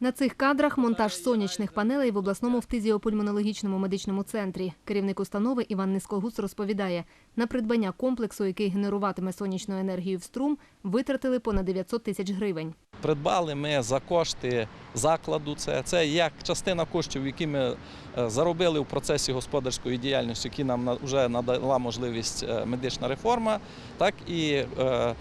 На цих кадрах монтаж сонячних панелей в обласному фтизіопульмонологічному медичному центрі. Керівник установи Іван Нискогус розповідає, на придбання комплексу, який генеруватиме сонячну енергію в струм, витратили понад 900 тисяч гривень. Придбали ми за кошти закладу. Це, це як частина коштів, які ми е, заробили в процесі господарської діяльності, які нам вже надала можливість е, медична реформа, так і е,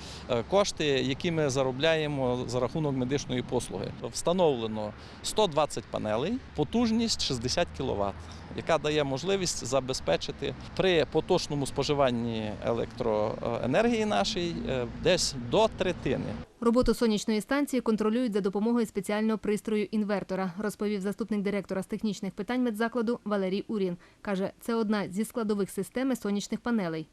кошти, які ми заробляємо за рахунок медичної послуги. Встановлено 120 панелей, потужність 60 кВт, яка дає можливість забезпечити при поточному споживанні електроенергії нашій десь до третини. Роботу сонячної станції контролюють за допомогою спеціального пристрою інвертора, розповів заступник директора з технічних питань медзакладу Валерій Урін. Каже, це одна зі складових системи сонячних панелей.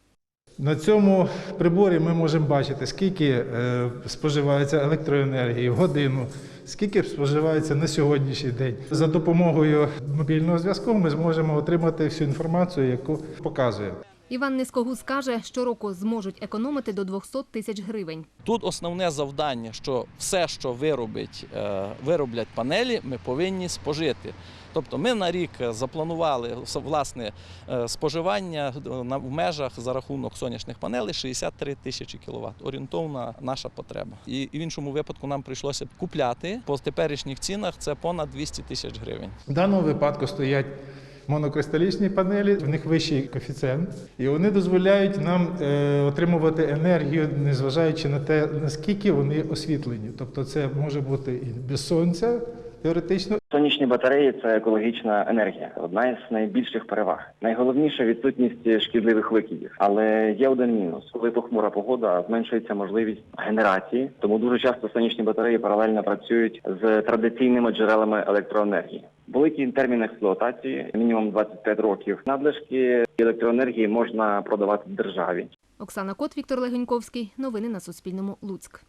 На цьому приборі ми можемо бачити, скільки е, споживається електроенергії в годину, скільки споживається на сьогоднішній день. За допомогою мобільного зв'язку ми зможемо отримати всю інформацію, яку показує. Іван Нискогус каже, щороку зможуть економити до 200 тисяч гривень. Тут основне завдання, що все, що виробить, е, вироблять панелі, ми повинні спожити. Тобто ми на рік запланували власне е, споживання е, в межах за рахунок сонячних панелей 63 тисячі кВт. Орієнтовна наша потреба. І і в іншому випадку нам прийшлося купляти по теперішніх цінах це понад 200 тисяч гривень. В даному випадку стоять монокристалічні панелі, в них вищий коефіцієнт, і вони дозволяють нам е, отримувати енергію, незважаючи на те, наскільки вони освітлені. Тобто це може бути і без сонця теоретично, Сонячні батареї це екологічна енергія, одна із найбільших переваг. Найголовніше відсутність шкідливих викидів. Але є один мінус: коли похмура погода, зменшується можливість генерації. Тому дуже часто сонячні батареї паралельно працюють з традиційними джерелами електроенергії. Великий термін експлуатації, мінімум 25 років. Надлишки електроенергії можна продавати державі. Оксана Кот, Віктор Легеньковський. Новини на Суспільному. Луцьк.